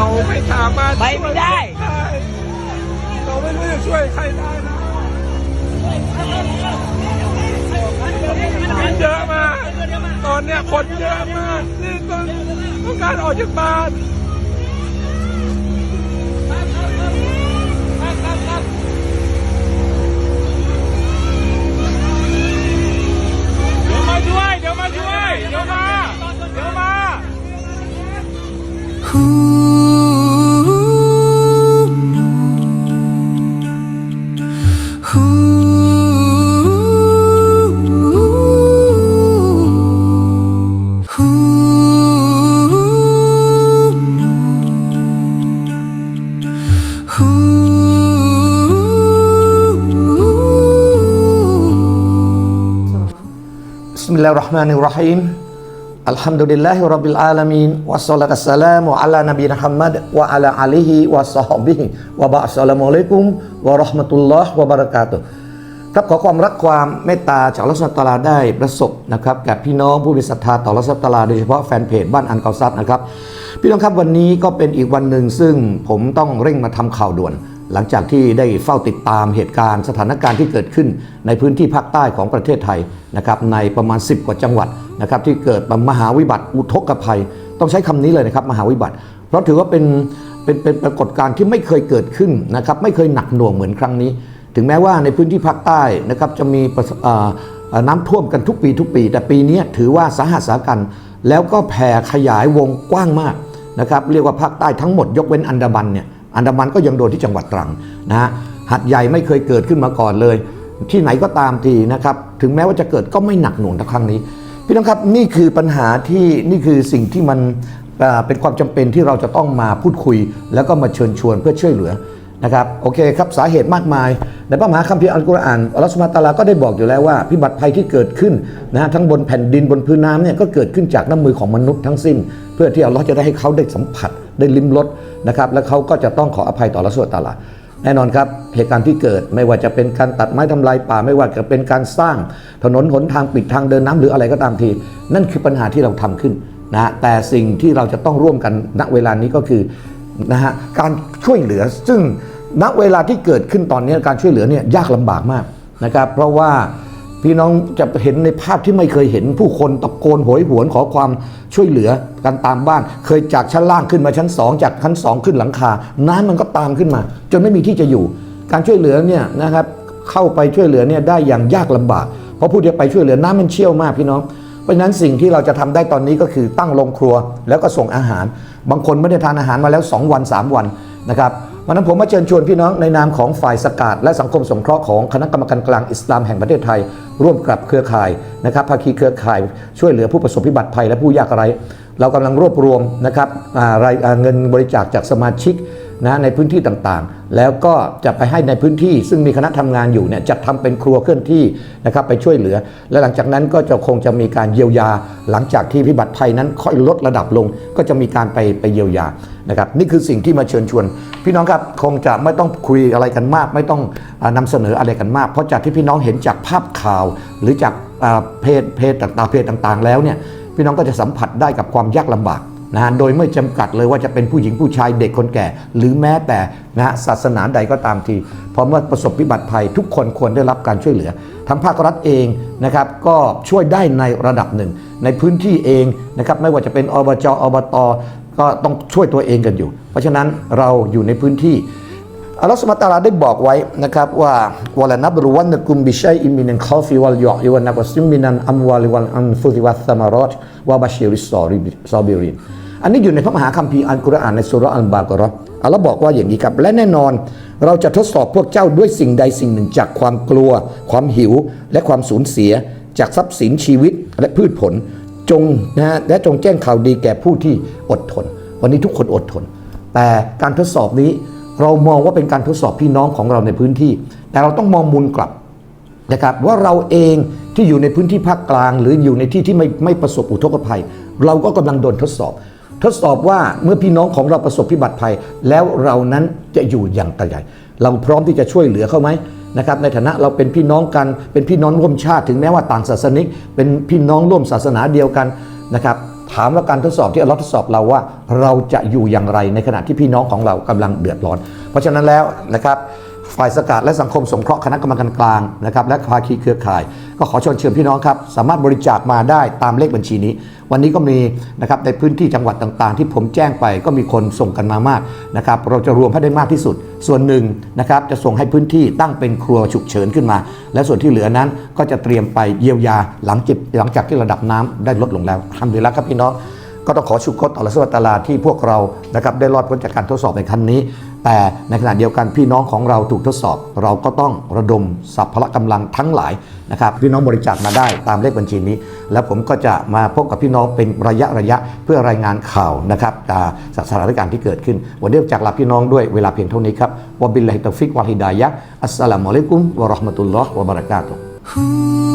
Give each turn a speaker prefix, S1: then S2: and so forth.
S1: เราไม่สามารถ
S2: ไปไม่ได้
S1: ช่วยเราไม่รู้จะช่วยใครได้นะคนเยอะมาก ตอนเนี้ยคนเยอะมากนี่ต้องต้องการออกจากบ้าน
S3: بسم الله الرحمن الرحيم الحمد لله رب العالمين والصلاة والسلام على نبينا محمد وعلى آله وصحبه وبعد السلام عليكم ورحمة الله وبركاته ครับขอความรักความเมตตาจากอัลลอฮฺสุลตาลาได้ประสบนะครับกับพี่น้องผู้มีศรัทธาต่ออัลลอฮฺสุลตาลาโดยเฉพาะแฟนเพจบ้านอันเกาซัดนะครับ พี่น้องครับวันนี้ก็เป็นอีกวันหนึ่งซึ่งผมต้องเร่งมาทำข่าวด่วน หลังจากที่ได้เฝ้าติดตามเหตุการณ์สถานการณ์ที่เกิดขึ้นในพื้นที่ภาคใต้ของประเทศไทยนะครับในประมาณ 10 กว่าจังหวัดนะครับที่เกิดมหาวิบัติอุทกภัย ต้องใช้คำนี้เลยนะครับมหาวิบัติ เพราะถือว่าเป็นเป็นเป็นปรากฏการณ์ที่ไม่เคยเกิดขึ้นนะครับไม่เคยหนักหน่วงเหมือนครั้งนี้ ถึงแม้ว่าในพื้นที่ภาคใต้นะครับจะมีน้ำท่วมกันทุกปีทุกปี แต่ปีนี้ถือว่าสาหัสสากัน แล้วก็แผ่ขยายวงกว้างมากนะครับเรียกว่าภาคใต้ทั้งหมดยกเว้นอันดามันเนี่ย อันดามันก็ยังโดนที่จังหวัดตรังนะฮะหัดใหญ่ไม่เคยเกิดขึ้นมาก่อนเลย ที่ไหนก็ตามทีนะครับ ถึงแม้ว่าจะเกิดก็ไม่หนักหน่วงเท่าครั้งนี้ พี่น้องครับนี่คือปัญหาที่นี่คือสิ่งที่มันเป็นความจำเป็นที่เราจะต้องมาพูดคุย แล้วก็มาเชิญชวนเพื่อช่วยเหลือนะครับโอเคครับสาเหตุมากมาย ในพระมหาคัมภีร์อัลกุรอานอัลลอฮฺสุบฮานะตาลาก็ได้บอกอยู่แล้วว่าพิบัติภัยที่เกิดขึ้นนะฮะทั้งบนแผ่นดินบนพื้นน้ำเนี่ยก็เกิดขึ้นจากน้ำมือของมนุษย์ทั้งสิ้น พื่อที่อัลลอฮ์จะได้ให้เขาได้สัมผัสได้ลิ้มรสนะครับ และเขาก็จะต้องขออภัยต่อลลอฮฺสุบฮานะฮูวะตาลาแน่นอนครับเหตุการณ์ที่เกิดไม่ว่าจะเป็นการตัดไม้ทำลายป่าไม่ว่าจะเป็นการสร้างถนนหนทางปิดทางเดินน้ำหรืออะไรก็ตามที นั่นคือปัญหาที่เราทำขึ้นนะฮะแต่สิ่งที่เราจะต้องร่วมกันณเวลานี้ก็คือนะฮะการช่วยเหลือซึ่งณเวลาที่เกิดขึ้นตอนนี้การช่วยเหลือเนี่ยยากลำบากมากนะครับ เพราะว่า พี่น้องจะเห็นในภาพที่ไม่เคยเห็นผู้คนตะโกนโหยหวนขอความช่วยเหลือกันตามบ้าน เคยจากชั้นล่างขึ้นมาชั้นสองจากชั้นสองขึ้นหลังคา น้ำมันก็ตามขึ้นมา จนไม่มีที่จะอยู่ การช่วยเหลือเนี่ยนะครับเข้าไปช่วยเหลือเนี่ยได้อย่างยากลำบาก เพราะผู้ที่ไปช่วยเหลือน้ำมันเชี่ยวมากพี่น้องเพราะฉะนั้นสิ่งที่เราจะทำได้ตอนนี้ก็คือตั้งโรงครัวแล้วก็ส่งอาหาร บางคนไม่ได้ทานอาหารมาแล้ว 2 วัน 3 วันนะครับ วันนั้นผมมาเชิญชวนพี่น้องในนามของฝ่ายสกาดและสังคมสงเคราะห์ของคณะกรรมการกลางอิสลามแห่งประเทศไทย ร่วมกับเครือข่ายนะครับภาคีเครือข่ายช่วยเหลือผู้ประสบพิบัติภัยและผู้ยากไร้ เรากำลังรวบรวมนะครับเงินบริจาคจากสมาชิก นะในพื้นที่ต่างๆ แล้วก็จะไปให้ในพื้นที่ ซึ่งมีคณะทำงานอยู่เนี่ยจัดทำเป็นครัวเคลื่อนที่นะครับไปช่วยเหลือ และหลังจากนั้นก็จะคงจะมีการเยียวยา หลังจากที่พิบัติภัยนั้นค่อยลดระดับลง ก็จะมีการไปไปเยียวยานะครับนี่คือสิ่งที่มาเชิญชวน พี่น้องครับคงจะไม่ต้องคุยอะไรกันมาก ไม่ต้องอานำเสนออะไรกันมาก เพราะจากที่พี่น้องเห็นจากภาพข่าว หรือจากอ่าเพจเพจต่างๆเพจต่างๆ แล้วเนี่ยพี่น้องก็จะสัมผัสได้กับความยากลำบาก นะฮะโดยไม่จำกัดเลยว่าจะเป็นผู้หญิงผู้ชายเด็กคนแก่ หรือแม้แต่นะฮะศาสนาใดก็ตามทีเพราะเมื่อประสบวิบัติภัย ทุกคนควรได้รับการช่วยเหลือ ทั้งภาครัฐเองนะครับก็ช่วยได้ในระดับหนึ่ง ในพื้นที่เองนะครับไม่ว่าจะเป็นอบจอบตก็ต้องช่วยตัวเองกันอยู่ เพราะฉะนั้นเราอยู่ในพื้นที่อัลลอฮฺสุบฮาตาลาได้บอกไว้นะครับว่าวะลานับรุวันนะกุมบิชัยอิมินันคอฟิวัลยออิวันนักซิมินันอัมวาลิวัลอันฟุติวัตสมารอตวะบาชิริสซอริบซอบิริน อันนี้อยู่ในพระมหาคัมภีร์อัลกุรอานในสุราะห์อัลบากะเราะห์อัลลอฮ์บอกว่าอย่างนี้ครับ และแน่นอนเราจะทดสอบพวกเจ้าด้วยสิ่งใดสิ่งหนึ่งจากความกลัว ความหิว และความสูญเสีย จากทรัพย์สินชีวิตและพืชผล จงนะฮะและจงแจ้งข่าวดีแก่ผู้ที่อดทน วันนี้ทุกคนอดทน แต่การทดสอบนี้เรามองว่าเป็นการทดสอบพี่น้องของเราในพื้นที่ แต่เราต้องมองมุมกลับนะครับว่าเราเองที่อยู่ในพื้นที่ภาคกลาง หรืออยู่ในที่ที่ไม่ไม่ประสบอุทกภัย เราก็กำลังโดนทดสอบ ทดสอบว่าเมื่อพี่น้องของเราประสบพิบัติภัย แล้วเรานั้นจะอยู่อย่างไรเราพร้อมที่จะช่วยเหลือเขาไหมนะครับในฐานะเราเป็นพี่น้องกันเป็นพี่น้องร่วมชาติถึงแม้ว่าต่างศาสนิก เป็นพี่น้องร่วมศาสนาเดียวกันนะครับถามว่าการทดสอบที่อลเลอฮ์ทดสอบเราว่า เราจะอยู่อย่างไรในขณะที่พี่น้องของเรากำลังเดือดร้อน เพราะฉะนั้นแล้วนะครับ ฝ่ายสกัดและสังคมสงเคราะห์คณะกรรมการกลางนะครับและภาคีเครือข่าย ก็ขอเชิญเชิญพี่น้องครับ สามารถบริจาคมาได้ตามเลขบัญชีนี้ วันนี้ก็มีนะครับในพื้นที่จังหวัดต่างๆ ที่ผมแจ้งไปก็มีคนส่งกันมามากนะครับเราจะรวมให้ได้มากที่สุด ส่วนหนึ่งนะครับจะส่งให้พื้นที่ตั้งเป็นครัวฉุกเฉินขึ้นมา และส่วนที่เหลือนั้นก็จะเตรียมไปเยียวยาหลังจิบหลังจากที่ระดับน้ำได้ลดลงแล้วทำดีแล้วครับพี่น้องก็ต้องขอชุกรอัลลอฮฺสุบฮานะฮูวตาลาที่พวกเรานะครับได้รอดพ้นจากการทดสอบในครั้งนี้ แต่ในขณะเดียวกันพี่น้องของเราถูกทดสอบ เราก็ต้องระดมสัพพละกำลังทั้งหลายนะครับพี่น้องบริจาคมาได้ตามเลขบัญชีนี้ แล้วผมก็จะมาพบกับพี่น้องเป็นระยะระยะเพื่อรายงานข่าวนะครับจากสถานการณ์ที่เกิดขึ้น วันนี้จากลาพี่น้องด้วยเวลาเพียงเท่านี้ครับวบิลลาฮิตตอฟิกวะฮิดายะอัสสลามุอะลัยกุมวะราะห์มะตุลลอฮ์วะบะเราะกาตุฮ์